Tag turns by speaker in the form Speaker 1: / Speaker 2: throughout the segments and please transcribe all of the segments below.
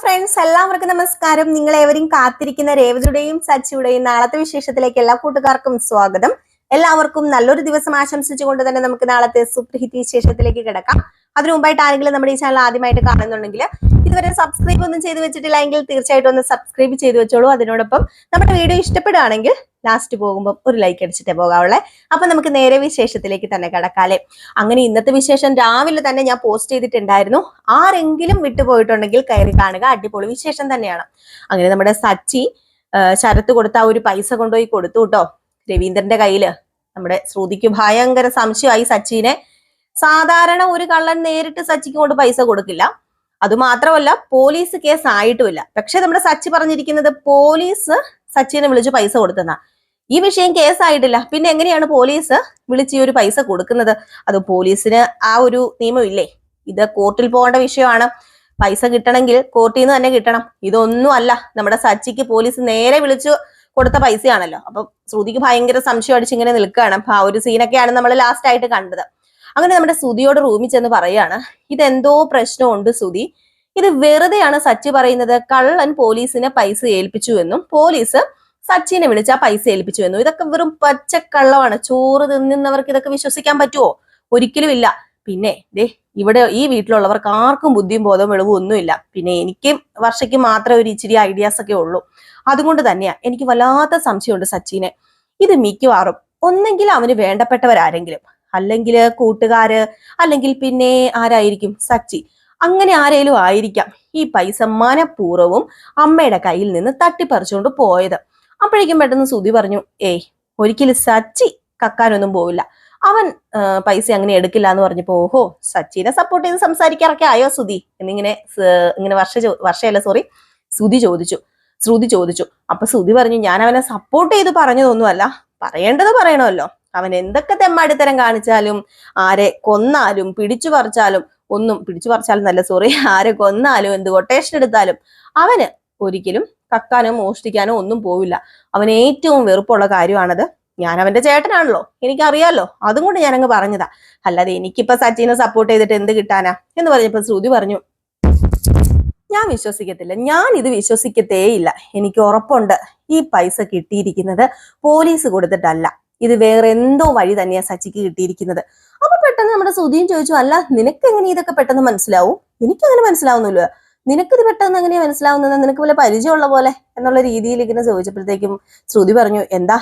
Speaker 1: Friends എല്ലാവർക്കും നമസ്കാരം. നിങ്ങൾ ഏവരും കാത്തിരിക്കുന്ന രേവതിയുടെയും സച്ചിയുടെയും നാളത്തെ വിശേഷത്തിലേക്ക് എല്ലാ കൂട്ടുകാർക്കും സ്വാഗതം. എല്ലാവർക്കും നല്ലൊരു ദിവസം ആശംസിച്ചുകൊണ്ട് തന്നെ നമുക്ക് നാളത്തെ സുപ്രഹിതി വിശേഷത്തിലേക്ക് കിടക്കാം. അതിനു മുമ്പായിട്ട് ആരെങ്കിലും നമ്മുടെ ഈ ചാനൽ ആദ്യമായിട്ട് കാണുന്നുണ്ടെങ്കിൽ ഇതുവരെ സബ്സ്ക്രൈബ് ഒന്നും ചെയ്തു വെച്ചിട്ടില്ല എങ്കിൽ തീർച്ചയായിട്ടും ഒന്ന് സബ്സ്ക്രൈബ് ചെയ്തു വെച്ചോളൂ. അതിനോടൊപ്പം നമ്മുടെ വീഡിയോ ഇഷ്ടപ്പെടുകയാണെങ്കിൽ ലാസ്റ്റ് പോകുമ്പോൾ ഒരു ലൈക്ക് അടിച്ചിട്ടേ പോകാവുള്ളേ. അപ്പൊ നമുക്ക് നേരെ വിശേഷത്തിലേക്ക് തന്നെ കിടക്കാല്ലേ അങ്ങനെ ഇന്നത്തെ വിശേഷം രാവിലെ തന്നെ ഞാൻ പോസ്റ്റ് ചെയ്തിട്ടുണ്ടായിരുന്നു. ആരെങ്കിലും വിട്ടുപോയിട്ടുണ്ടെങ്കിൽ കയറി കാണുക. അടിപൊളി വിശേഷം തന്നെയാണ്. അങ്ങനെ നമ്മുടെ സച്ചി ശരത്ത് കൊടുത്ത ഒരു പൈസ കൊണ്ടുപോയി കൊടുത്തു കേട്ടോ. രവീന്ദ്രന്റെ കയ്യിൽ. നമ്മുടെ ശ്രുതിക്ക് ഭയങ്കര സംശയമായി സച്ചിനെ. സാധാരണ ഒരു കള്ളൻ നേരിട്ട് സച്ചിക്ക് കൊണ്ട് പൈസ കൊടുക്കില്ല. അത് മാത്രമല്ല പോലീസ് കേസ് ആയിട്ടുമില്ല. പക്ഷെ നമ്മുടെ സച്ചി പറഞ്ഞിരിക്കുന്നത് പോലീസ് സച്ചിനെ വിളിച്ച് പൈസ കൊടുത്തെന്നാ. ഈ വിഷയം കേസായിട്ടില്ല പിന്നെ എങ്ങനെയാണ് പോലീസ് വിളിച്ച് ഈ ഒരു പൈസ കൊടുക്കുന്നത്? അത് പോലീസിന് ആ ഒരു നിയമം ഇല്ലേ? ഇത് കോർട്ടിൽ പോകേണ്ട വിഷയമാണ്. പൈസ കിട്ടണമെങ്കിൽ കോർട്ടിൽ നിന്ന് തന്നെ കിട്ടണം. ഇതൊന്നും അല്ല. നമ്മുടെ സച്ചിക്ക് പോലീസ് നേരെ വിളിച്ചു കൊടുത്ത പൈസയാണല്ലോ. അപ്പൊ ശ്രുതിക്ക് ഭയങ്കര സംശയം അടിച്ച് ഇങ്ങനെ നിൽക്കുകയാണ്. അപ്പൊ ആ ഒരു സീനൊക്കെയാണ് നമ്മൾ ലാസ്റ്റ് ആയിട്ട് കണ്ടത്. അങ്ങനെ നമ്മുടെ സുതിയോട് റൂമിൽ ചെന്ന് പറയാണ് ഇതെന്തോ പ്രശ്നമുണ്ട് സുതി ഇത് വെറുതെയാണ് സച്ചി പറയുന്നത്. കള്ളൻ പോലീസിനെ പൈസ ഏൽപ്പിച്ചു എന്നും പോലീസ് സച്ചിനെ വിളിച്ച് പൈസ ഏൽപ്പിച്ചു എന്നും. ഇതൊക്കെ വെറും പച്ചക്കള്ളമാണ്. ചോറ് തിന്നുന്നവർക്ക് ഇതൊക്കെ വിശ്വസിക്കാൻ പറ്റുമോ ഒരിക്കലും ഇല്ല. പിന്നെ ദേ ഇവിടെ ഈ വീട്ടിലുള്ളവർക്ക് ആർക്കും ബുദ്ധിയും ബോധവും വെളിവും ഒന്നുമില്ല. പിന്നെ എനിക്ക് വർഷയ്ക്ക് മാത്രമേ ഒരു ഇച്ചിരി ഐഡിയാസ് ഒക്കെ ഉള്ളൂ. അതുകൊണ്ട് തന്നെയാ എനിക്ക് വല്ലാത്ത സംശയമുണ്ട് സച്ചിനെ. ഇത് മിക്കവാറും ഒന്നെങ്കിൽ അവന് വേണ്ടപ്പെട്ടവരാരെങ്കിലും അല്ലെങ്കിൽ കൂട്ടുകാര് അല്ലെങ്കിൽ പിന്നെ ആരായിരിക്കും? സച്ചി. അങ്ങനെ ആരേലും ആയിരിക്കാം ഈ പൈസ മനഃപൂർവവും അമ്മയുടെ കയ്യിൽ നിന്ന് തട്ടിപ്പറിച്ചുകൊണ്ട് പോയത്. അപ്പോഴേക്കും പെട്ടെന്ന് സുതി പറഞ്ഞു ഏയ് ഒരിക്കലും സച്ചി കക്കാനൊന്നും പോവില്ല. അവൻ പൈസ അങ്ങനെ എടുക്കില്ല എന്ന് പറഞ്ഞപ്പോ ഓഹോ സച്ചിനെ സപ്പോർട്ട് ചെയ്ത് സംസാരിക്കാറൊക്കെ ആയോ സുതി എന്നിങ്ങനെ ഇങ്ങനെ വർഷ വർഷയല്ല സോറി സുതി ചോദിച്ചു. ശ്രുതി ചോദിച്ചു. അപ്പൊ ശ്രുതി പറഞ്ഞു ഞാൻ അവനെ സപ്പോർട്ട് ചെയ്ത് പറഞ്ഞതൊന്നുമല്ല. പറയേണ്ടത് പറയണമല്ലോ. അവൻ എന്തൊക്കെ തെമ്മാടിത്തരം കാണിച്ചാലും ആരെ കൊന്നാലും പിടിച്ചു പറിച്ചാലും ഒന്നും പിടിച്ചു പറിച്ചാലും നല്ല സോറി ആരെ കൊന്നാലും എന്ത് കൊട്ടേഷൻ എടുത്താലും അവന് ഒരിക്കലും കക്കാനോ മോഷ്ടിക്കാനോ ഒന്നും പോവില്ല. അവൻ ഏറ്റവും വെറുപ്പുള്ള കാര്യമാണത് ഞാൻ അവന്റെ ചേട്ടനാണല്ലോ. എനിക്കറിയാലോ. അതും കൊണ്ട് ഞാനങ്ങ് പറഞ്ഞതാ. അല്ലാതെ എനിക്കിപ്പോ സച്ചിനെ സപ്പോർട്ട് ചെയ്തിട്ട് എന്ത് കിട്ടാനാ? എന്ന് പറഞ്ഞപ്പോ ശ്രുതി പറഞ്ഞു ഞാൻ വിശ്വസിക്കത്തില്ല. ഞാൻ ഇത് വിശ്വസിക്കത്തേയില്ല. എനിക്ക് ഉറപ്പുണ്ട്. ഈ പൈസ കിട്ടിയിരിക്കുന്നത് പോലീസ് കൊടുത്തിട്ടല്ല. ഇത് വേറെ എന്തോ വഴി തന്നെയാ സച്ചിക്ക് കിട്ടിയിരിക്കുന്നത്. അപ്പൊ പെട്ടെന്ന് നമ്മുടെ സുധീൻ ചോദിച്ചു അല്ല നിനക്ക് എങ്ങനെ ഇതൊക്കെ പെട്ടെന്ന് മനസ്സിലാവും? എനിക്കങ്ങനെ മനസ്സിലാവുന്നില്ല. നിനക്കിത് പെട്ടെന്ന് എങ്ങനെയാ മനസ്സിലാവുന്നത് നിനക്ക് വല്ല പരിചയമുള്ള പോലെ? എന്നുള്ള രീതിയിൽ ഇങ്ങനെ ചോദിച്ചപ്പോഴത്തേക്കും ശ്രുതി പറഞ്ഞു എന്താ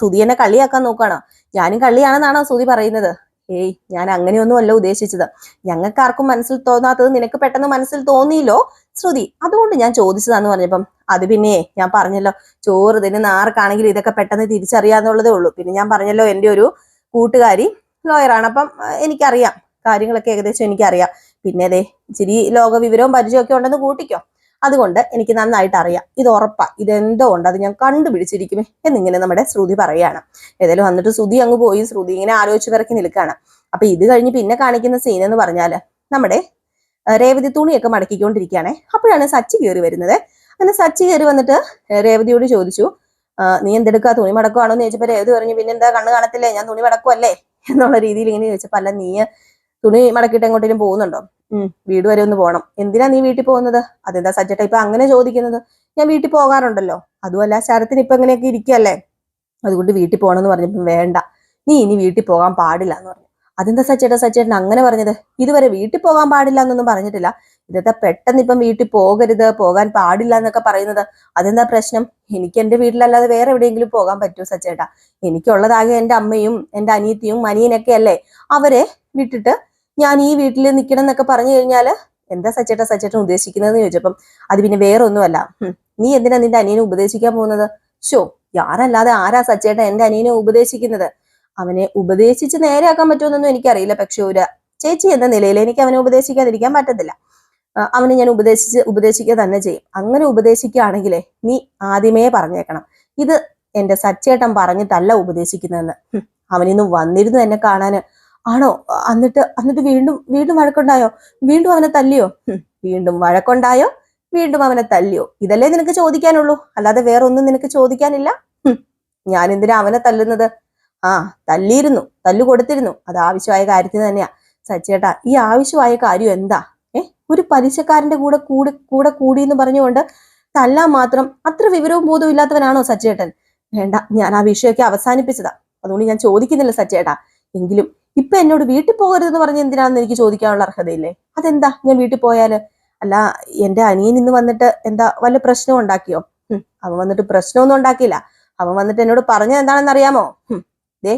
Speaker 1: സുധി എന്നെ കളിയാക്കാൻ നോക്കുകയാണോ ഞാനും കളിയാണെന്നാണോ സുധി പറയുന്നത്? ഏയ് ഞാൻ അങ്ങനെയൊന്നും അല്ല ഉദ്ദേശിച്ചത്. ഞങ്ങൾക്ക് ആർക്കും മനസ്സിൽ തോന്നാത്തത് നിനക്ക് പെട്ടെന്ന് മനസ്സിൽ തോന്നിയില്ലോ? ശ്രുതി അതുകൊണ്ട് ഞാൻ ചോദിച്ചതാന്ന് പറഞ്ഞപ്പം അത് പിന്നെ ഞാൻ പറഞ്ഞല്ലോ ചോറ് തിന്നുന്ന ആർക്കാണെങ്കിലും ഇതൊക്കെ പെട്ടെന്ന് തിരിച്ചറിയാന്നുള്ളതേ ഉള്ളൂ. പിന്നെ ഞാൻ പറഞ്ഞല്ലോ എന്റെ ഒരു കൂട്ടുകാരി ലോയറാണ്. അപ്പം എനിക്കറിയാം. കാര്യങ്ങളൊക്കെ ഏകദേശം എനിക്കറിയാം. പിന്നെ അതെ ഇച്ചിരി ലോകവിവരവും പരിചയമൊക്കെ ഉണ്ടെന്ന് കൂട്ടിക്കോ. അതുകൊണ്ട് എനിക്ക് നന്നായിട്ട് അറിയാം. ഇത് ഉറപ്പാ. ഇതെന്തോ ഉണ്ട്? അത് ഞാൻ കണ്ടുപിടിച്ചിരിക്കുമേ എന്നിങ്ങനെ നമ്മുടെ ശ്രുതി പറയാണ് ഏതായാലും വന്നിട്ട് ശ്രുതി അങ്ങ് പോയി. ശ്രുതി ഇങ്ങനെ ആലോചിച്ച് പിറക്കി നിൽക്കുകയാണ്. അപ്പൊ ഇത് കഴിഞ്ഞ് പിന്നെ കാണിക്കുന്ന സീൻ എന്ന് പറഞ്ഞാൽ നമ്മുടെ രേവതി തുണിയൊക്കെ മടക്കിക്കൊണ്ടിരിക്കുകയാണേ. അപ്പോഴാണ് സച്ചി കയറി വരുന്നത്. അങ്ങനെ സച്ചി കയറി വന്നിട്ട് രേവതിയോട് ചോദിച്ചു നീ എന്തെടുക്കാ? തുണി മടക്കുവാണോ? എന്ന് ചോദിച്ചപ്പോ രേവതി പറഞ്ഞു പിന്നെ എന്താ കണ്ണ് കാണത്തില്ലേ? ഞാൻ തുണി മടക്കുവല്ലേ? എന്നുള്ള രീതിയിൽ ഇങ്ങനെ ചോദിച്ചപ്പോ അല്ല നീ തുണി മടക്കിയിട്ട് എങ്ങോട്ടേലും പോകുന്നുണ്ടോ? വീട് വരെ ഒന്ന് പോകണം എന്തിനാ നീ വീട്ടിൽ പോകുന്നത്? അതെന്താ സജ്ജട്ട ഇപ്പൊ അങ്ങനെ ചോദിക്കുന്നത്? ഞാൻ വീട്ടിൽ പോകാറുണ്ടല്ലോ. അതുമല്ല ശരത്തിന് ഇപ്പൊ എങ്ങനെയൊക്കെ ഇരിക്കല്ലേ അതുകൊണ്ട് വീട്ടിൽ പോകണമെന്ന് പറഞ്ഞപ്പം വേണ്ട. നീ ഇനി വീട്ടിൽ പോകാൻ പാടില്ല എന്ന് പറഞ്ഞു. അതെന്താ സച്ചേട്ടാ സച്ചേട്ടൻ അങ്ങനെ പറഞ്ഞത്? ഇതുവരെ വീട്ടിൽ പോകാൻ പാടില്ല എന്നൊന്നും പറഞ്ഞിട്ടില്ല. ഇതെന്താ പെട്ടെന്ന് ഇപ്പം വീട്ടിൽ പോകരുത് പോകാൻ പാടില്ല എന്നൊക്കെ പറയുന്നത്? അതെന്താ പ്രശ്നം? എനിക്ക് എന്റെ വീട്ടിലല്ലാതെ വേറെ എവിടെയെങ്കിലും പോകാൻ പറ്റുമോ സച്ചേട്ടാ എനിക്കുള്ളതാകെ എന്റെ അമ്മയും എന്റെ അനിയത്തിയും അനിയനൊക്കെ അല്ലേ അവരെ വിട്ടിട്ട് ഞാൻ ഈ വീട്ടിൽ നിൽക്കണം എന്നൊക്കെ പറഞ്ഞു കഴിഞ്ഞാൽ എന്താ സച്ചേട്ടാ സച്ചേട്ടൻ ഉദ്ദേശിക്കുന്നതെന്ന് ചോദിച്ചപ്പം അത് പിന്നെ വേറെ ഒന്നുമല്ല നീ എന്തിനാ നിന്റെ അനിയനെ ഉപദേശിക്കാൻ പോകുന്നത്? ഷോ ആരല്ലാതെ ആരാ സച്ചേട്ട എന്റെ അനിയനെ ഉപദേശിക്കുന്നത്? അവനെ ഉപദേശിച്ച് നേരെയാക്കാൻ പറ്റുമെന്നൊന്നും എനിക്കറിയില്ല. പക്ഷെ ഒരു ചേച്ചി എന്ന നിലയിൽ എനിക്ക് അവനെ ഉപദേശിക്കാതിരിക്കാൻ പറ്റത്തില്ല. അവനെ ഞാൻ ഉപദേശിച്ച് ഉപദേശിക്കുക തന്നെ ചെയ്യും. അങ്ങനെ ഉപദേശിക്കുകയാണെങ്കിലേ നീ ആദ്യമേ പറഞ്ഞേക്കണം. ഇത് എന്റെ സച്ചേട്ടൻ പറഞ്ഞിട്ടല്ല ഉപദേശിക്കുന്നതെന്ന്. അവനിന്ന് വന്നിരുന്നു എന്നെ കാണാന് ആണോ? എന്നിട്ട് എന്നിട്ട് വീണ്ടും വീണ്ടും വഴക്കുണ്ടായോ? വീണ്ടും അവനെ തല്ലിയോ? വീണ്ടും വഴക്കുണ്ടായോ? വീണ്ടും അവനെ തല്ലിയോ? ഇതല്ലേ നിനക്ക് ചോദിക്കാനുള്ളൂ. അല്ലാതെ വേറൊന്നും നിനക്ക് ചോദിക്കാനില്ല. ഞാൻ എന്തിനാ അവനെ തല്ലുന്നത്? ആ തല്ലിയിരുന്നു തല്ലു കൊടുത്തിരുന്നു. അത് ആവശ്യമായ കാര്യത്തിന് തന്നെയാ. സച്ചേട്ടാ ഈ ആവശ്യമായ കാര്യം എന്താ? ഏ ഒരു പലിശക്കാരന്റെ കൂടെ കൂടി കൂടെ കൂടി എന്ന് പറഞ്ഞുകൊണ്ട് തല്ലാൻ മാത്രം അത്ര വിവരവും ബോധവും ഇല്ലാത്തവനാണോ സച്ചേട്ടൻ വേണ്ട ഞാൻ ആ വിഷയമൊക്കെ അവസാനിപ്പിച്ചതാ. അതുകൊണ്ട് ഞാൻ ചോദിക്കുന്നില്ല സച്ചേട്ടാ എങ്കിലും ഇപ്പൊ എന്നോട് വീട്ടിൽ പോകരുതെന്ന് പറഞ്ഞ് എന്തിനാണെന്ന് എനിക്ക് ചോദിക്കാനുള്ള അർഹതയില്ലേ? അതെന്താ? ഞാൻ വീട്ടിൽ പോയാൽ? അല്ല എന്റെ അനിയൻ ഇന്ന് വന്നിട്ട് എന്താ വല്ല പ്രശ്നം ഉണ്ടാക്കിയോ? അവൻ വന്നിട്ട് പ്രശ്നമൊന്നും ഉണ്ടാക്കിയില്ല. അവൻ വന്നിട്ട് എന്നോട് പറഞ്ഞത് എന്താണെന്ന് അറിയാമോ? ദേ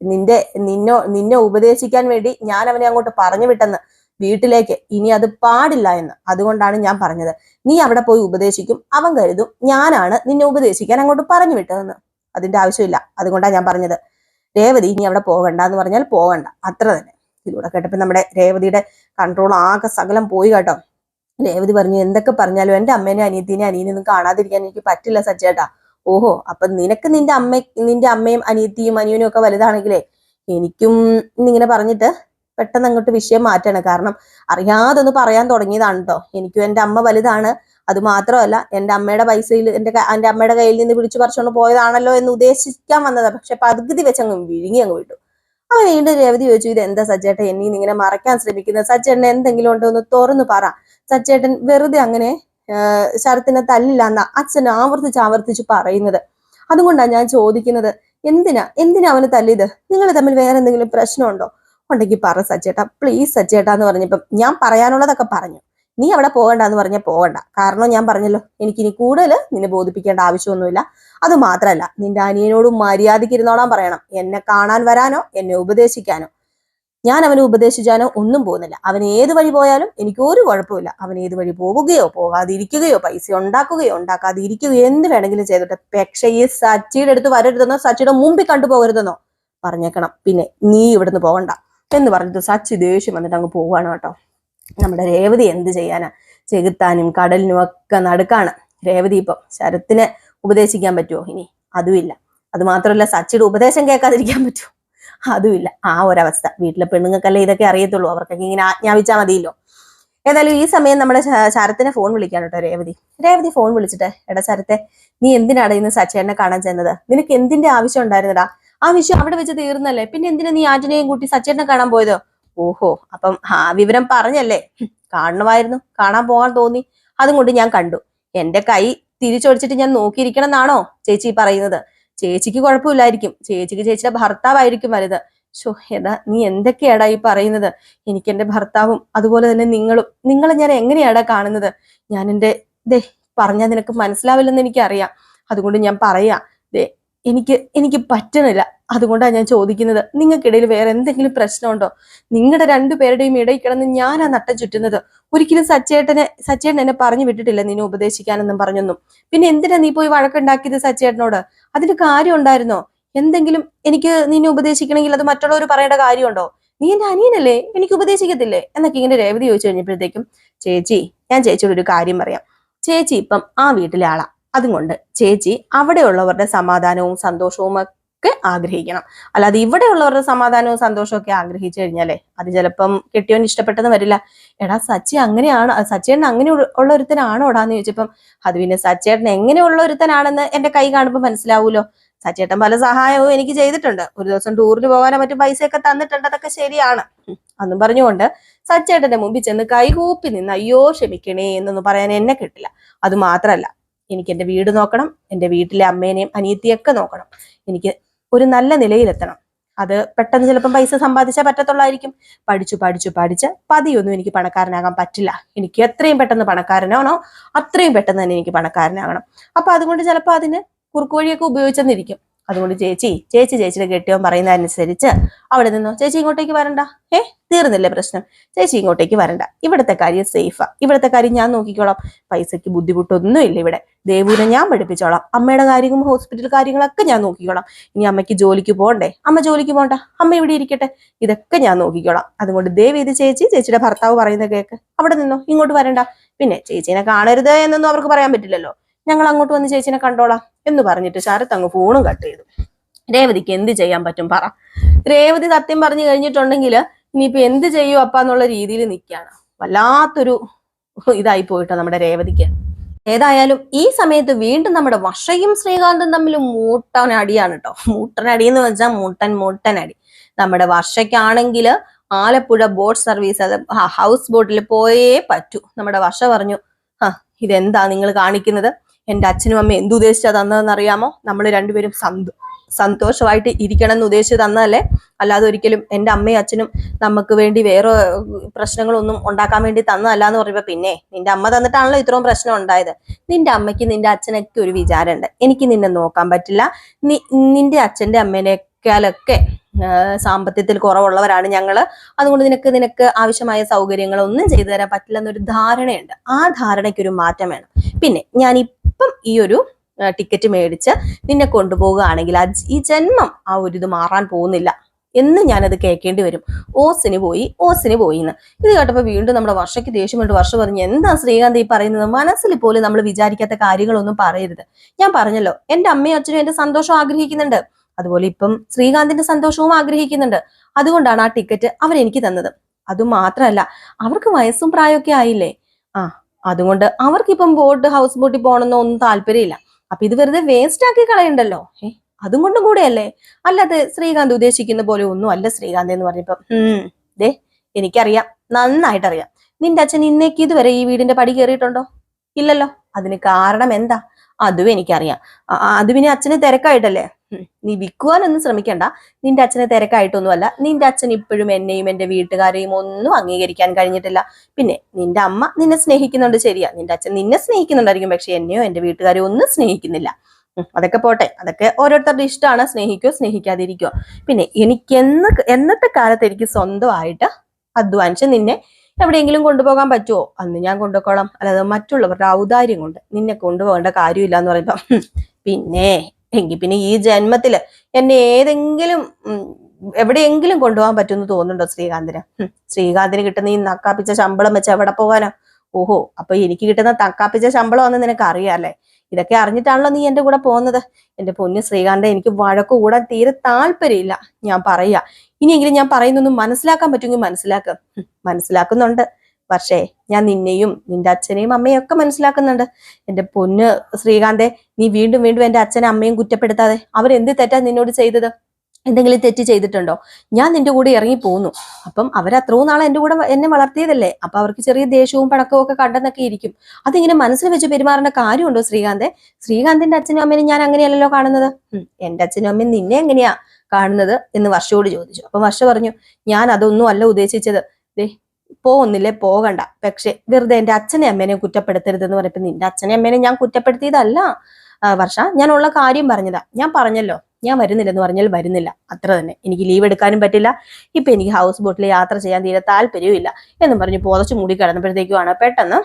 Speaker 1: നിന്റെ നിന്നോ നിന്നെ ഉപദേശിക്കാൻ വേണ്ടി ഞാൻ അവനെ അങ്ങോട്ട് പറഞ്ഞു വിട്ടെന്ന് വീട്ടിലേക്ക്. ഇനി അത് പാടില്ല എന്ന്. അതുകൊണ്ടാണ് ഞാൻ പറഞ്ഞത്. നീ അവിടെ പോയി ഉപദേശിക്കും അവൻ കരുതും ഞാനാണ് നിന്നെ ഉപദേശിക്കാൻ അങ്ങോട്ട് പറഞ്ഞു വിട്ടതെന്ന്. അതിന്റെ ആവശ്യമില്ല. അതുകൊണ്ടാണ് ഞാൻ പറഞ്ഞത്. രേവതി ഇനി അവിടെ പോകണ്ട എന്ന് പറഞ്ഞാൽ പോകണ്ട അത്ര തന്നെ. ഇതിലൂടെ കേട്ടപ്പോൾ നമ്മുടെ രേവതിയുടെ കൺട്രോൾ ആകെ സകലം പോയി കേട്ടോ. രേവതി പറഞ്ഞു എന്തൊക്കെ പറഞ്ഞാലും എന്റെ അമ്മേനെ അനിയത്തിനെ അനിയനൊന്നും കാണാതിരിക്കാൻ എനിക്ക് പറ്റില്ല സജ്ജേട്ടാ. ഓഹോ അപ്പൊ നിനക്ക് നിന്റെ അമ്മ നിന്റെ അമ്മയും അനിയത്തിയും അനിയനും ഒക്കെ വലുതാണെങ്കിലേ എനിക്കും ഇന്നിങ്ങനെ പറഞ്ഞിട്ട് പെട്ടെന്ന് അങ്ങോട്ട് വിഷയം മാറ്റാണ്. കാരണം അറിയാതെ ഒന്ന് പറയാൻ തുടങ്ങിയതാണ് കേട്ടോ എനിക്കും എന്റെ അമ്മ വലുതാണ്. അത് മാത്രമല്ല എന്റെ അമ്മയുടെ പൈസയിൽ എന്റെ എന്റെ അമ്മയുടെ കയ്യിൽ നിന്ന് പിടിച്ചു പറിച്ചുകൊണ്ട് പോയതാണല്ലോ എന്ന് ഉദ്ദേശിക്കാൻ വന്നതാ. പക്ഷെ പകുതി വെച്ച് അങ്ങ് വിഴുങ്ങി അങ്ങ് വിട്ടു. അവൻ വീണ്ടും രേവതി ചോദിച്ചു ഇത് എന്താ സജ്ജേട്ടൻ? എന്നെ ഇങ്ങനെ മറക്കാൻ ശ്രമിക്കുന്നത്? സജ്ജേട്ടൻ എന്തെങ്കിലും ഉണ്ടോ എന്ന് തുറന്നു പറ. സജ്ജേട്ടൻ വെറുതെ അങ്ങനെ ശരത്തിനെ തല്ലില്ല അച്ഛൻ ആവർത്തിച്ച് ആവർത്തിച്ച് പറയുന്നത്. അതുകൊണ്ടാണ് ഞാൻ ചോദിക്കുന്നത് എന്തിനാ എന്തിനാ അവന് തല്ലിയത്? നിങ്ങൾ തമ്മിൽ വേറെ എന്തെങ്കിലും പ്രശ്നമുണ്ടോ? ഉണ്ടെങ്കിൽ പറ സജ്ജേട്ട. പ്ലീസ് സച്ചേട്ടാ എന്ന് പറഞ്ഞപ്പം ഞാൻ പറയാനുള്ളതൊക്കെ പറഞ്ഞു. നീ അവിടെ പോകണ്ട എന്ന് പറഞ്ഞാൽ പോകണ്ട. കാരണം ഞാൻ പറഞ്ഞല്ലോ എനിക്ക് ഇനി കൂടുതൽ നിന്നെ ബോധിപ്പിക്കേണ്ട ആവശ്യമൊന്നുമില്ല. അത് മാത്രമല്ല നിന്റെ അനിയനോട് മര്യാദയ്ക്ക് ഇരുന്നോളാൻ പറയണം. എന്നെ കാണാൻ വരാനോ എന്നെ ഉപദേശിക്കാനോ. ഞാൻ അവനെ ഉപദേശിച്ചാനോ ഒന്നും പോകുന്നില്ല. അവൻ ഏത് വഴി പോയാലും എനിക്ക് ഒരു കുഴപ്പമില്ല അവൻ ഏത് വഴി പോവുകയോ പോകാതിരിക്കുകയോ പൈസ ഉണ്ടാക്കുകയോ ഉണ്ടാക്കാതിരിക്കുകയോ എന്ത് വേണമെങ്കിലും ചെയ്തിട്ട് പക്ഷേ ഈ സച്ചിയുടെ അടുത്ത് വരരുതെന്നോ സച്ചിയുടെ മുമ്പിൽ കണ്ടുപോകരുതെന്നോ പറഞ്ഞേക്കണം. പിന്നെ നീ ഇവിടുന്ന് പോകണ്ട. എന്ന് പറഞ്ഞിട്ട് സച്ചി ദേഷ്യം വന്നിട്ട് അങ്ങ് പോവാണ് കേട്ടോ. നമ്മുടെ രേവതി എന്ത് ചെയ്യാനാ? ചെകുത്താനും കടലിനും ഒക്കെ നടുക്കാണ് രേവതി ഇപ്പം. ശരത്തിനെ ഉപദേശിക്കാൻ പറ്റുമോ ഇനി അതുമില്ല. അത് മാത്രമല്ല സച്ചിയുടെ ഉപദേശം കേൾക്കാതിരിക്കാൻ പറ്റുമോ അതുമില്ല. ആ ഒരവസ്ഥ. വീട്ടിലെ പെണ്ണുങ്ങൾക്കല്ലേ ഇതൊക്കെ അറിയത്തുള്ളൂ. അവർക്കൊക്കെ ഇങ്ങനെ ആജ്ഞാപിച്ചാൽ മതിയല്ലോ. ഏതായാലും ഈ സമയം നമ്മുടെ ശരത്തിനെ ഫോൺ വിളിക്കാൻ കേട്ടോ രേവതി. രേവതി ഫോൺ വിളിച്ചിട്ട് എടാ ശരത്തെ നീ എന്തിനാണ് ഇന്ന് സച്ചേട്ടനെ കാണാൻ ചെന്നത്? നിനക്ക് എന്തിന്റെ ആവശ്യം ഉണ്ടായിരുന്നടാ? ആ വിഷയം അവിടെ വെച്ച് തീർന്നല്ലേ? പിന്നെ എന്തിനാ നീ ആന്റണിയെയും കൂട്ടി സച്ചേട്ടനെ കാണാൻ പോയതോ? ഓഹോ അപ്പം ആ വിവരം പറഞ്ഞല്ലേ? കാണണമായിരുന്നു കാണാൻ പോകാൻ തോന്നി. അതും കൊണ്ട് ഞാൻ കണ്ടു. എന്റെ കൈ തിരിച്ചൊടിച്ചിട്ട് ഞാൻ നോക്കിയിരിക്കണം എന്നാണോ ചേച്ചി പറയുന്നത്? ചേച്ചിക്ക് കുഴപ്പമില്ലായിരിക്കും. ചേച്ചിക്ക് ചേച്ചിയുടെ ഭർത്താവായിരിക്കും വലുത്. ഷോ എടാ നീ എന്തൊക്കെയാടാ ഈ പറയുന്നത്? എനിക്ക് എന്റെ ഭർത്താവും അതുപോലെ തന്നെ നിങ്ങളും. നിങ്ങളെ ഞാൻ എങ്ങനെയാടാ കാണുന്നത്? ഞാൻ എന്റെ ദേ പറഞ്ഞാൽ നിനക്ക് മനസ്സിലാവില്ലെന്ന് എനിക്കറിയാം. അതുകൊണ്ട് ഞാൻ പറയാ. ദേ എനിക്ക് എനിക്ക് പറ്റണില്ല. അതുകൊണ്ടാണ് ഞാൻ ചോദിക്കുന്നത്. നിങ്ങൾക്കിടയിൽ വേറെ എന്തെങ്കിലും പ്രശ്നമുണ്ടോ? നിങ്ങളുടെ രണ്ടുപേരുടെയും ഇടയിൽ കിടന്ന് ആ നട്ടം ചുറ്റുന്നത്. ഒരിക്കലും സച്ചേട്ടനെ സച്ചേട്ടൻ എന്നെ പറഞ്ഞു വിട്ടിട്ടില്ല നിന്നെ ഉപദേശിക്കാനെന്നും പറഞ്ഞൊന്നും. പിന്നെ എന്തിനാ നീ പോയി വഴക്കുണ്ടാക്കിയത് സച്ചേട്ടനോട്? അതിന് കാര്യം ഉണ്ടായിരുന്നോ? എന്തെങ്കിലും എനിക്ക് നിന്നെ ഉപദേശിക്കണമെങ്കിൽ അത് മറ്റുള്ളവർ പറയേണ്ട കാര്യമുണ്ടോ? നീ എന്റെ അനിയനല്ലേ? എനിക്ക് ഉപദേശിക്കത്തില്ലേ? എന്നൊക്കെ ഇങ്ങനെ രേവതി ചോദിച്ചു കഴിഞ്ഞപ്പോഴത്തേക്കും ചേച്ചി ഞാൻ ചേച്ചിയോട് ഒരു കാര്യം പറയാം. ചേച്ചി ഇപ്പം ആ വീട്ടിലെ ആളാ. അതുകൊണ്ട് ചേച്ചി അവിടെയുള്ളവരുടെ സമാധാനവും സന്തോഷവും ഒക്കെ ആഗ്രഹിക്കണം. അല്ലാതെ ഇവിടെയുള്ളവരുടെ സമാധാനവും സന്തോഷവും ഒക്കെ ആഗ്രഹിച്ചു കഴിഞ്ഞാലേ അത് ചിലപ്പം കെട്ടിയോൻ ഇഷ്ടപ്പെട്ടെന്ന് വരില്ല. എടാ സച്ചി അങ്ങനെയാണ് സച്ചേട്ടൻ അങ്ങനെ ഉള്ള- ഒരുത്തനാണോ എടാന്ന് ചോദിച്ചപ്പം അത് പിന്നെ സച്ചേട്ടൻ എങ്ങനെയുള്ള ഒരുത്തനാണെന്ന് എന്റെ കൈ കാണുമ്പോൾ മനസ്സിലാവൂലോ? സച്ചേട്ടൻ പല സഹായവും എനിക്ക് ചെയ്തിട്ടുണ്ട്. ഒരു ദിവസം ടൂറിന് പോകാനോ മറ്റു പൈസയൊക്കെ തന്നിട്ടുണ്ട്. അതൊക്കെ ശരിയാണ്. അന്നും പറഞ്ഞുകൊണ്ട് സച്ചേട്ടന്റെ മുമ്പിൽ ചെന്ന് കൈകൂപ്പി നിന്ന് അയ്യോ ക്ഷമിക്കണേ എന്നൊന്നും പറയാൻ എന്നെ കിട്ടില്ല. അത് മാത്രമല്ല എനിക്ക് എന്റെ വീട് നോക്കണം എന്റെ വീട്ടിലെ അമ്മേനെയും അനിയത്തിയൊക്കെ നോക്കണം. എനിക്ക് ഒരു നല്ല നിലയിലെത്തണം. അത് പെട്ടെന്ന് ചിലപ്പം പൈസ സമ്പാദിച്ചാൽ പറ്റത്തുള്ളായിരിക്കും. പഠിച്ചു പഠിച്ചു പഠിച്ച് പതിയൊന്നും എനിക്ക് പണക്കാരനാകാൻ പറ്റില്ല. എനിക്ക് എത്രയും പെട്ടെന്ന് പണക്കാരനാണോ അത്രയും പെട്ടെന്ന് തന്നെ എനിക്ക് പണക്കാരനാകണം. അപ്പൊ അതുകൊണ്ട് ചിലപ്പോൾ അതിന് കുറുക്കുവഴിയൊക്കെ ഉപയോഗിച്ചെന്നിരിക്കും. അതുകൊണ്ട് ചേച്ചി ചേച്ചി ചേച്ചിയുടെ കെട്ടിയവൻ പറയുന്നതനുസരിച്ച് അവിടെ നിന്നോ ചേച്ചി ഇങ്ങോട്ടേക്ക് വരണ്ട. ഏ തീർന്നില്ലേ പ്രശ്നം. ചേച്ചി ഇങ്ങോട്ടേക്ക് വരണ്ട. ഇവിടുത്തെ കാര്യം സേഫാ ഇവിടുത്തെ കാര്യം ഞാൻ നോക്കിക്കോളാം. പൈസയ്ക്ക് ബുദ്ധിമുട്ടൊന്നും ഇല്ല ഇവിടെ. ദേവൂനെ ഞാൻ പഠിപ്പിച്ചോളാം. അമ്മയുടെ കാര്യവും ഹോസ്പിറ്റൽ കാര്യങ്ങളൊക്കെ ഞാൻ നോക്കിക്കോളാം. ഇനി അമ്മയ്ക്ക് ജോലിക്ക് പോകണ്ടേ? അമ്മ ജോലിക്ക് പോകണ്ട? അമ്മ ഇവിടെ ഇരിക്കട്ടെ. ഇതൊക്കെ ഞാൻ നോക്കിക്കോളാം. അതുകൊണ്ട് ദേവി ഇത് ചേച്ചി ചേച്ചിയുടെ ഭർത്താവ് പറയുന്ന കേക്ക്. അവിടെ നിന്നോ ഇങ്ങോട്ട് വരണ്ട. പിന്നെ ചേച്ചീനെ കാണരുത് എന്നൊന്നും അവർക്ക് പറയാൻ പറ്റില്ലല്ലോ. ഞങ്ങൾ അങ്ങോട്ട് വന്ന് ചേച്ചിനെ കണ്ടോളാം എന്ന് പറഞ്ഞിട്ട് ശരത് അങ്ങ് ഫോണും കട്ട് ചെയ്തു. രേവതിക്ക് എന്ത് ചെയ്യാൻ പറ്റും പറ. രേവതി സത്യം പറഞ്ഞു കഴിഞ്ഞിട്ടുണ്ടെങ്കിൽ ഇനിയിപ്പോ എന്ത് ചെയ്യൂ അപ്പ എന്നുള്ള രീതിയിൽ നിൽക്കുകയാണ് വല്ലാത്തൊരു ഇതായി പോയിട്ടോ നമ്മുടെ രേവതിക്ക്. ഏതായാലും ഈ സമയത്ത് വീണ്ടും നമ്മുടെ വഷയും ശ്രീകാന്തും തമ്മിൽ മൂട്ടനടിയാണ് കേട്ടോ മൂട്ടനടി എന്ന് വെച്ചാൽ മൂട്ടൻ മൂട്ടനടി നമ്മുടെ വർഷയ്ക്കാണെങ്കിൽ ആലപ്പുഴ ബോട്ട് സർവീസ് അത് ഹൗസ് ബോട്ടിൽ പോയേ പറ്റൂ. നമ്മുടെ വർഷ പറഞ്ഞു ആ ഇതെന്താ നിങ്ങൾ കാണിക്കുന്നത്? എന്റെ അച്ഛനും അമ്മയും എന്ത് ഉദ്ദേശിച്ചാ തന്നതെന്ന് അറിയാമോ നമ്മൾ രണ്ടുപേരും സന്ത സന്തോഷമായിട്ട് ഇരിക്കണം എന്ന് ഉദ്ദേശിച്ച് തന്നതല്ലേ? അല്ലാതെ ഒരിക്കലും എന്റെ അമ്മയും അച്ഛനും നമുക്ക് വേണ്ടി വേറെ പ്രശ്നങ്ങളൊന്നും ഉണ്ടാക്കാൻ വേണ്ടി തന്നതല്ല എന്ന് പറയുമ്പോൾ പിന്നെ നിന്റെ അമ്മ തന്നിട്ടാണല്ലോ ഇത്രയും പ്രശ്നം ഉണ്ടായത്. നിന്റെ അമ്മയ്ക്ക് നിന്റെ അച്ഛനൊക്കെ ഒരു വിചാരമുണ്ട്. എനിക്ക് നിന്നെ നോക്കാൻ പറ്റില്ല. നിന്റെ അച്ഛന്റെ അമ്മേനേക്കാളൊക്കെ സാമ്പത്തികത്തിൽ കുറവുള്ളവരാണ് ഞങ്ങൾ. അതുകൊണ്ട് നിനക്ക് നിനക്ക് ആവശ്യമായ സൗകര്യങ്ങളൊന്നും ചെയ്തു തരാൻ പറ്റില്ല എന്നൊരു ധാരണയുണ്ട്. ആ ധാരണയ്ക്കൊരു മാറ്റം വേണം. പിന്നെ ഞാൻ ഇപ്പം ഈ ഒരു ടിക്കറ്റ് മേടിച്ച് നിന്നെ കൊണ്ടുപോവുകയാണെങ്കിൽ ഈ ജന്മം ആ ഒരു ഇത് മാറാൻ പോകുന്നില്ല എന്ന് ഞാനത് കേൾക്കേണ്ടി വരും. ഓസിന് പോയി ഓസിന് പോയി എന്ന് ഇത് കേട്ടപ്പോൾ വീണ്ടും നമ്മുടെ വർഷയ്ക്ക് ദേഷ്യം കൊണ്ട് വർഷം പറഞ്ഞു എന്താ ശ്രീകാന്ത് ഈ പറയുന്നത്? മനസ്സിൽ പോലും നമ്മൾ വിചാരിക്കാത്ത കാര്യങ്ങളൊന്നും പറയരുത്. ഞാൻ പറഞ്ഞല്ലോ എന്റെ അമ്മയും അച്ഛനും എന്റെ സന്തോഷം ആഗ്രഹിക്കുന്നുണ്ട്. അതുപോലെ ഇപ്പം ശ്രീകാന്തിന്റെ സന്തോഷവും ആഗ്രഹിക്കുന്നുണ്ട്. അതുകൊണ്ടാണ് ആ ടിക്കറ്റ് അവരെനിക്ക് തന്നത്. അതുമാത്രമല്ല അവർക്ക് വയസ്സും പ്രായമൊക്കെ ആയില്ലേ? ആ അതുകൊണ്ട് അവർക്കിപ്പം ബോട്ട് ഹൗസ് ബോട്ടിൽ പോകണമെന്നോ ഒന്നും താല്പര്യമില്ല. അപ്പൊ ഇത് വെറുതെ വേസ്റ്റ് ആക്കി കളയണ്ടല്ലോ. ഏ അതും കൊണ്ടും കൂടെയല്ലേ? അല്ലാതെ ശ്രീകാന്ത് ഉദ്ദേശിക്കുന്ന പോലെ ഒന്നും അല്ല ശ്രീകാന്ത് എന്ന് പറഞ്ഞപ്പോ. ഉം ദേ എനിക്കറിയാം. നന്നായിട്ടറിയാം. നിന്റെ അച്ഛൻ ഇന്നേക്ക് ഇതുവരെ ഈ വീടിന്റെ പടി കയറിയിട്ടുണ്ടോ? ഇല്ലല്ലോ. അതിന് കാരണം എന്താ? അതും എനിക്കറിയാം. അത് പിന്നെ അച്ഛന് തിരക്കായിട്ടല്ലേ? നീ വിൽക്കുവാനൊന്നും ശ്രമിക്കണ്ട. നിന്റെ അച്ഛനെ തിരക്കായിട്ടൊന്നുമല്ല. നിന്റെ അച്ഛൻ ഇപ്പോഴും എന്നെയും എന്റെ വീട്ടുകാരെയും ഒന്നും അംഗീകരിക്കാൻ കഴിഞ്ഞിട്ടില്ല. പിന്നെ നിന്റെ അമ്മ നിന്നെ സ്നേഹിക്കുന്നുണ്ട് ശരിയാ. നിന്റെ അച്ഛൻ നിന്നെ സ്നേഹിക്കുന്നുണ്ടായിരിക്കും. പക്ഷെ എന്നെയോ എന്റെ വീട്ടുകാരെയോ ഒന്നും സ്നേഹിക്കുന്നില്ല. അതൊക്കെ പോട്ടെ. അതൊക്കെ ഓരോരുത്തരുടെ ഇഷ്ടമാണ്. സ്നേഹിക്കോ സ്നേഹിക്കാതിരിക്കോ. പിന്നെ എനിക്ക് എന്ന് എന്നത്തെ കാലത്ത് എനിക്ക് സ്വന്തമായിട്ട് അധ്വാനിച്ച് നിന്നെ എവിടെയെങ്കിലും കൊണ്ടുപോകാൻ പറ്റുമോ അന്ന് ഞാൻ കൊണ്ടുപോക്കോളാം അല്ലാതെ മറ്റുള്ളവരുടെ ഔദാര്യം കൊണ്ട് നിന്നെ കൊണ്ടുപോകേണ്ട കാര്യമില്ല എന്ന് പറയുമ്പോ പിന്നെ എങ്കിൽ പിന്നെ ഈ ജന്മത്തിൽ എന്നെ ഏതെങ്കിലും എവിടെയെങ്കിലും കൊണ്ടുപോകാൻ പറ്റുമെന്ന് തോന്നുന്നുണ്ടോ ശ്രീകാന്തിന്? ശ്രീകാന്തിന് കിട്ടുന്ന ഈ നക്കാപ്പിച്ച ശമ്പളം വെച്ച് എവിടെ പോകാനാ? ഓഹോ അപ്പൊ എനിക്ക് കിട്ടുന്ന തക്കാപ്പിച്ച ശമ്പളം നിനക്ക് അറിയാല്ലേ ഇതൊക്കെ അറിഞ്ഞിട്ടാണല്ലോ നീ എന്റെ കൂടെ പോകുന്നത്. എന്റെ പൊന്നു ശ്രീകാന്തെ എനിക്ക് വഴക്ക് കൂടാൻ തീരെ താല്പര്യമില്ല. ഞാൻ പറയുക ഇനിയെങ്കിലും ഞാൻ പറയുന്നൊന്നും മനസ്സിലാക്കാൻ പറ്റുമെങ്കിൽ മനസ്സിലാക്കാം. മനസ്സിലാക്കുന്നുണ്ട്. പക്ഷേ ഞാൻ നിന്നെയും നിന്റെ അച്ഛനെയും അമ്മയും ഒക്കെ മനസ്സിലാക്കുന്നുണ്ട്. എന്റെ പൊന്ന് ശ്രീകാന്തെ നീ വീണ്ടും വീണ്ടും എന്റെ അച്ഛനും അമ്മയും കുറ്റപ്പെടുത്താതെ അവരെന്ത് തെറ്റാ നിന്നോട് ചെയ്തത്? എന്തെങ്കിലും തെറ്റ് ചെയ്തിട്ടുണ്ടോ? ഞാൻ നിന്റെ കൂടെ ഇറങ്ങി പോകുന്നു അപ്പം അവർ അത്രയും നാളെ എന്റെ കൂടെ എന്നെ വളർത്തിയതല്ലേ? അപ്പൊ അവർക്ക് ചെറിയ ദേഷ്യവും പണക്കവും ഒക്കെ കണ്ടെന്നൊക്കെ ഇരിക്കും. അതിങ്ങനെ മനസ്സിൽ വെച്ച് പെരുമാറേണ്ട കാര്യമുണ്ടോ ശ്രീകാന്തെ? ശ്രീകാന്തിന്റെ അച്ഛനും അമ്മേനും ഞാൻ അങ്ങനെയല്ലല്ലോ കാണുന്നത്? എന്റെ അച്ഛനും അമ്മയും നിന്നെ എങ്ങനെയാ കാണുന്നത് എന്ന് വർഷയോട് ചോദിച്ചു. അപ്പൊ വർഷ പറഞ്ഞു ഞാൻ അതൊന്നും അല്ല ഉദ്ദേശിച്ചത്. ദേ പോകുന്നില്ലേ പോകണ്ട പക്ഷെ വെറുതെ എന്റെ അച്ഛനെ അമ്മേനെ കുറ്റപ്പെടുത്തരുതെന്ന് പറഞ്ഞപ്പോ നിന്റെ അച്ഛനെ അമ്മേനെ ഞാൻ കുറ്റപ്പെടുത്തിയതല്ല. വർഷ ഞാൻ ഉള്ള കാര്യം പറഞ്ഞതാ. ഞാൻ പറഞ്ഞല്ലോ ഞാൻ വരുന്നില്ലെന്ന് പറഞ്ഞാൽ വരുന്നില്ല. അത്ര തന്നെ. എനിക്ക് ലീവ് എടുക്കാനും പറ്റില്ല. ഇപ്പൊ എനിക്ക് ഹൗസ് ബോട്ടിൽ യാത്ര ചെയ്യാൻ തീരെ താല്പര്യവും ഇല്ല എന്നും പറഞ്ഞ് പുതച്ചു മൂടി കിടന്നപ്പോഴത്തേക്കുമാണ് പെട്ടെന്ന്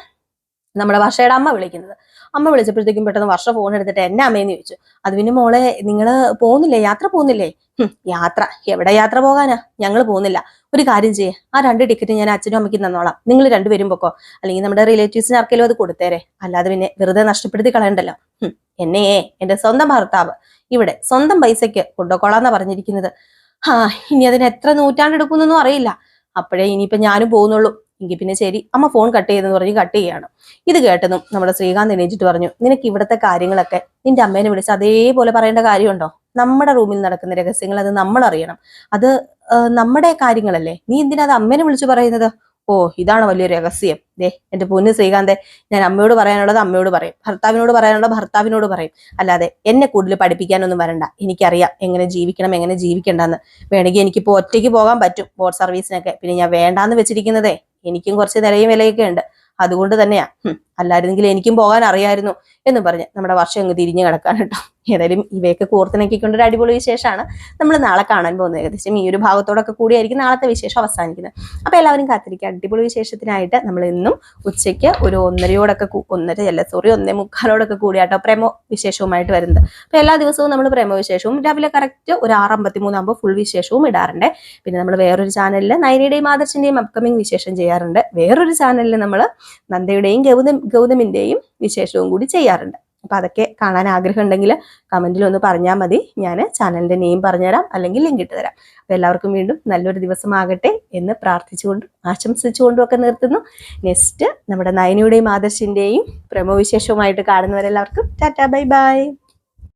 Speaker 1: നമ്മുടെ വർഷയുടെ അമ്മ വിളിക്കുന്നത്. അമ്മ വിളിച്ചപ്പോഴത്തേക്കും പെട്ടെന്ന് വർഷ ഫോൺ എടുത്തിട്ട് എന്നെ അമ്മയെന്ന് ചോദിച്ചു. അത് പിന്നെ മോളെ നിങ്ങൾ പോകുന്നില്ലേ യാത്ര പോകുന്നില്ലേ യാത്ര. എവിടെ യാത്ര പോകാനാ? ഞങ്ങൾ പോകുന്നില്ല ഒരു കാര്യം ചെയ്യേ. ആ രണ്ട് ടിക്കറ്റ് ഞാൻ അച്ഛനും അമ്മയ്ക്ക് തന്നോളാം. നിങ്ങൾ രണ്ടുപേരും പൊക്കോ. അല്ലെങ്കിൽ നമ്മുടെ റിലേറ്റീവ്സിന് ആർക്കെങ്കിലും അത് കൊടുത്തേരെ. അല്ലാതെ പിന്നെ വെറുതെ നഷ്ടപ്പെടുത്തി കളയണ്ടല്ലോ. എന്നെയേ എന്റെ സ്വന്തം ഭർത്താവ്. ഇവിടെ സ്വന്തം പൈസയ്ക്ക് കൊണ്ടുപോക്കോളാന്നാ പറഞ്ഞിരിക്കുന്നത്. ആ ഇനി അതിന് എത്ര നൂറ്റാണ്ടെടുക്കുന്നൊന്നും അറിയില്ല. അപ്പോഴേ ഇനിയിപ്പോ ഞാനും പോകുന്നുള്ളൂ. എങ്കിൽ പിന്നെ ശരി അമ്മ ഫോൺ കട്ട് ചെയ്തെന്ന് പറഞ്ഞ് കട്ട് ചെയ്യാണ് ഇത് കേട്ടതും നമ്മുടെ ശ്രീകാന്ത് എണീച്ചിട്ട് പറഞ്ഞു നിനക്ക് ഇവിടുത്തെ കാര്യങ്ങളൊക്കെ നിന്റെ അമ്മേനെ വിളിച്ച് അതേപോലെ പറയേണ്ട കാര്യമുണ്ടോ? നമ്മുടെ റൂമിൽ നടക്കുന്ന രഹസ്യങ്ങൾ അത് നമ്മൾ അറിയണം. അത് നമ്മുടെ കാര്യങ്ങളല്ലേ. നീ എന്തിനാ അത് അമ്മേനെ വിളിച്ചു പറയുന്നത്? ഓ ഇതാണ് വലിയ രഹസ്യം. ദേ എന്റെ പൊന്ന് ശ്രീകാന്തെ ഞാൻ അമ്മയോട് പറയാനുള്ളത് അമ്മയോട് പറയും. ഭർത്താവിനോട് പറയാനുള്ളത് ഭർത്താവിനോട് പറയും. അല്ലാതെ എന്നെ കൂടുതൽ പഠിപ്പിക്കാനൊന്നും വരണ്ട. എനിക്കറിയാം എങ്ങനെ ജീവിക്കണം എങ്ങനെ ജീവിക്കണ്ടെന്ന്. വേണമെങ്കിൽ എനിക്കിപ്പോ ഒറ്റയ്ക്ക് പോകാൻ പറ്റും ബോട്ട് സർവീസിനൊക്കെ. പിന്നെ ഞാൻ വേണ്ടാന്ന് വെച്ചിരിക്കുന്നതേ. എനിക്കും കുറച്ച് നിലയും വിലയൊക്കെ ഉണ്ട്. അതുകൊണ്ട് തന്നെയാ. അല്ലായിരുന്നെങ്കിൽ എനിക്കും പോകാൻ അറിയായിരുന്നു എന്ന് പറഞ്ഞ് നമ്മുടെ വർഷം അങ്ങ് തിരിഞ്ഞു കിടക്കാൻ കേട്ടോ. ഏതായാലും ഇവയൊക്കെ കോർത്തിണക്കിക്കൊണ്ട് ഒരു അടിപൊളി വിശേഷമാണ്. നമ്മൾ നാളെ കാണാൻ പോകുന്നത് ഏകദേശം ഈ ഒരു ഭാഗത്തോടൊക്കെ കൂടിയായിരിക്കും നാളത്തെ വിശേഷം അവസാനിക്കുന്നത്. അപ്പൊ എല്ലാവരും കാത്തിരിക്കുക അടിപൊളി വിശേഷത്തിനായിട്ട് നമ്മൾ ഇന്നും ഉച്ചയ്ക്ക് ഒരു ഒന്നരയോടൊക്കെ ഒന്നര അല്ല സോറി ഒന്നേ മുക്കാലോടൊക്കെ കൂടിയാട്ടോ പ്രേമോ വിശേഷവുമായിട്ട് വരുന്നത്. അപ്പൊ എല്ലാ ദിവസവും നമ്മൾ പ്രേമോ വിശേഷവും രാവിലെ കറക്റ്റ് ഒരു ആറ് അമ്പത്തിമൂന്നാകുമ്പോൾ ഫുൾ വിശേഷവും ഇടാറുണ്ട്. പിന്നെ നമ്മൾ വേറൊരു ചാനലിൽ നൈനയുടെയും ആദർശിന്റെയും അപ്കമിങ് വിശേഷം ചെയ്യാറുണ്ട്. വേറൊരു ചാനലിൽ നമ്മൾ നന്ദയുടെയും ഗൗതം ഗൗതമിന്റെയും വിശേഷവും കൂടി ചെയ്യാറുണ്ട്. അപ്പൊ അതൊക്കെ കാണാൻ ആഗ്രഹം ഉണ്ടെങ്കിൽ കമന്റിൽ ഒന്ന് പറഞ്ഞാൽ മതി. ഞാൻ ചാനലിന്റെ നെയിം പറഞ്ഞുതരാം അല്ലെങ്കിൽ ലിങ്ക് ഇട്ട് തരാം അപ്പൊ എല്ലാവർക്കും വീണ്ടും നല്ലൊരു ദിവസമാകട്ടെ എന്ന് പ്രാർത്ഥിച്ചുകൊണ്ടും ആശംസിച്ചുകൊണ്ടും ഒക്കെ നിർത്തുന്നു. നെക്സ്റ്റ് നമ്മുടെ നയനയുടെയും ആദർശിന്റെയും പ്രമോ വിശേഷവുമായിട്ട് കാണുന്നവരെല്ലാവർക്കും ടാറ്റാ ബൈ ബൈ.